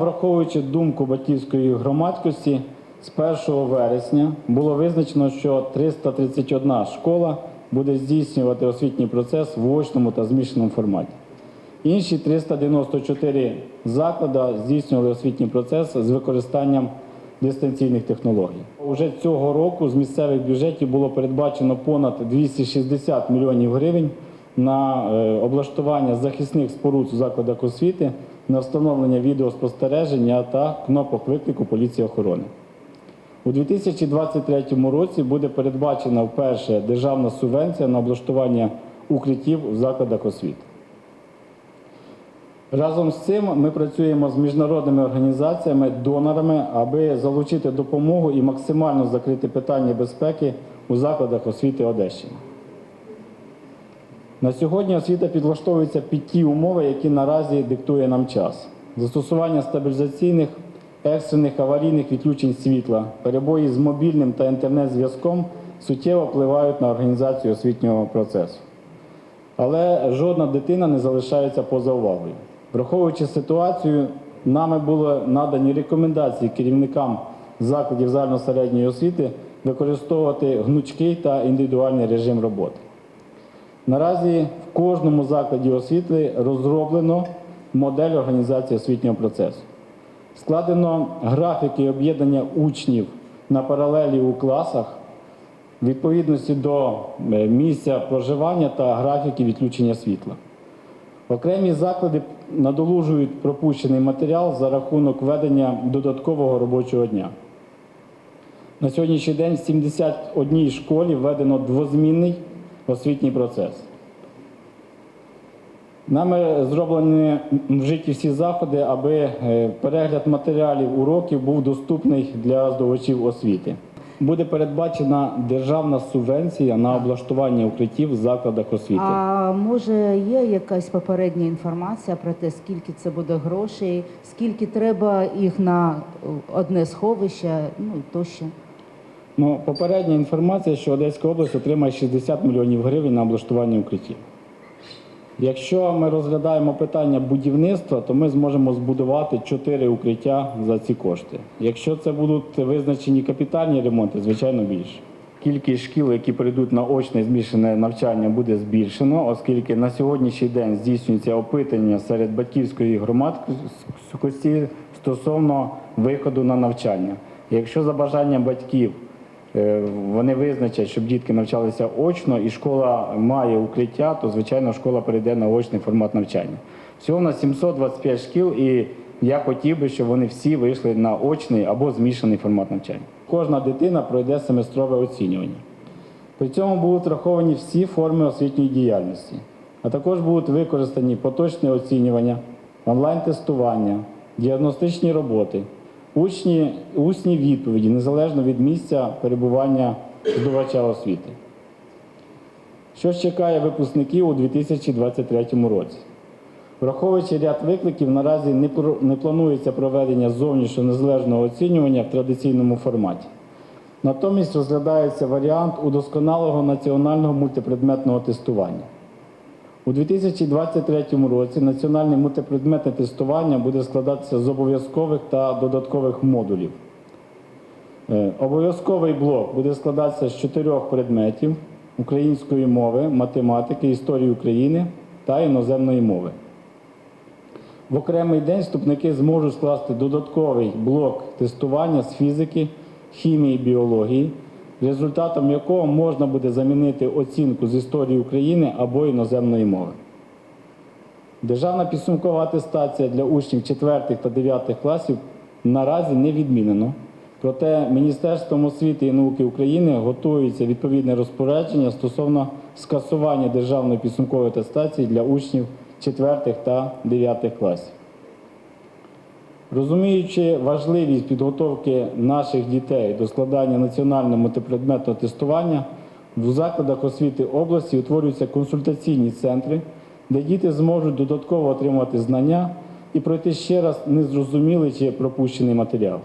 Враховуючи думку батьківської громадськості, з 1 вересня було визначено, що 331 школа буде здійснювати освітній процес в очному та змішаному форматі. Інші 394 заклади здійснювали освітній процес з використанням дистанційних технологій. Уже цього року з місцевих бюджетів було передбачено понад 260 мільйонів гривень на е, облаштування захисних споруд у закладах освіти, на встановлення відеоспостереження та кнопок виклику поліції охорони. У 2023 році буде передбачена вперше державна субвенція на облаштування укриттів у закладах освіти. Разом з цим ми працюємо з міжнародними організаціями, донорами, аби залучити допомогу і максимально закрити питання безпеки у закладах освіти Одещини. На сьогодні освіта підлаштовується під ті умови, які наразі диктує нам час. Застосування стабілізаційних, екстрених аварійних відключень світла, перебої з мобільним та інтернет-зв'язком суттєво впливають на організацію освітнього процесу. Але жодна дитина не залишається поза увагою. Враховуючи ситуацію, нами були надані рекомендації керівникам закладів загальносередньої освіти використовувати гнучкий та індивідуальний режим роботи. Наразі в кожному закладі освіти розроблено модель організації освітнього процесу. Складено графіки об'єднання учнів на паралелі у класах в відповідності до е, місця проживання та графіки відключення світла. Окремі заклади надолужують пропущений матеріал за рахунок ведення додаткового робочого дня. На сьогоднішній день в 71 школі введено двозмінний освітній процес. Нами зроблені вжиті всі заходи, аби е, перегляд матеріалів уроків був доступний для здобувачів освіти. Буде передбачена державна субвенція на облаштування укриттів в закладах освіти. А може є якась попередня інформація про те, скільки це буде грошей, скільки треба їх на одне сховище, ну тощо. Ну, попередня інформація, що Одеська область отримає 60 мільйонів гривень на облаштування укриттів. Якщо ми розглядаємо питання будівництва, то ми зможемо збудувати 4 укриття за ці кошти. Якщо це будуть визначені капітальні ремонти, звичайно більше. Кількість шкіл, які перейдуть на очне змішане навчання, буде збільшено, оскільки на сьогоднішній день здійснюється опитання серед батьківської громадськості стосовно виходу на навчання. Якщо за бажанням батьків Вони визначать, щоб дітки навчалися очно, і школа має укриття, то звичайно школа перейде на очний формат навчання. Всього на 725 шкіл, і я хотів би, щоб вони всі вийшли на очний або змішаний формат навчання. Кожна дитина пройде семестрове оцінювання. При цьому будуть враховані всі форми освітньої діяльності, а також будуть використані поточне оцінювання, онлайн-тестування, діагностичні роботи, учні, усні відповіді незалежно від місця перебування здобувача освіти. Що ж чекає випускників у 2023 році? Враховуючи ряд викликів, наразі не, планується проведення зовнішнього незалежного оцінювання в традиційному форматі. Натомість розглядається варіант удосконалого національного мультипредметного тестування. У 2023 році національне мультипредметне тестування буде складатися з обов'язкових та додаткових модулів. Е, Обов'язковий блок буде складатися з чотирьох предметів української мови, математики, історії України та іноземної мови. В окремий день вступники зможуть скласти додатковий блок тестування з фізики, хімії біології, результатом якого можна буде замінити оцінку з історії України або іноземної мови. Державна підсумкова атестація для учнів 4 та 9 класів наразі не відмінено. Проте Міністерством освіти і науки України готується відповідне розпорядження стосовно скасування державної підсумкової атестації для учнів 4 та 9 класів. Розуміючи важливість підготовки наших дітей до складання національного мультипредметного тестування, в закладах освіти області утворюються консультаційні центри, де діти зможуть додатково отримати знання і пройти ще раз незрозумілий чи пропущений матеріал.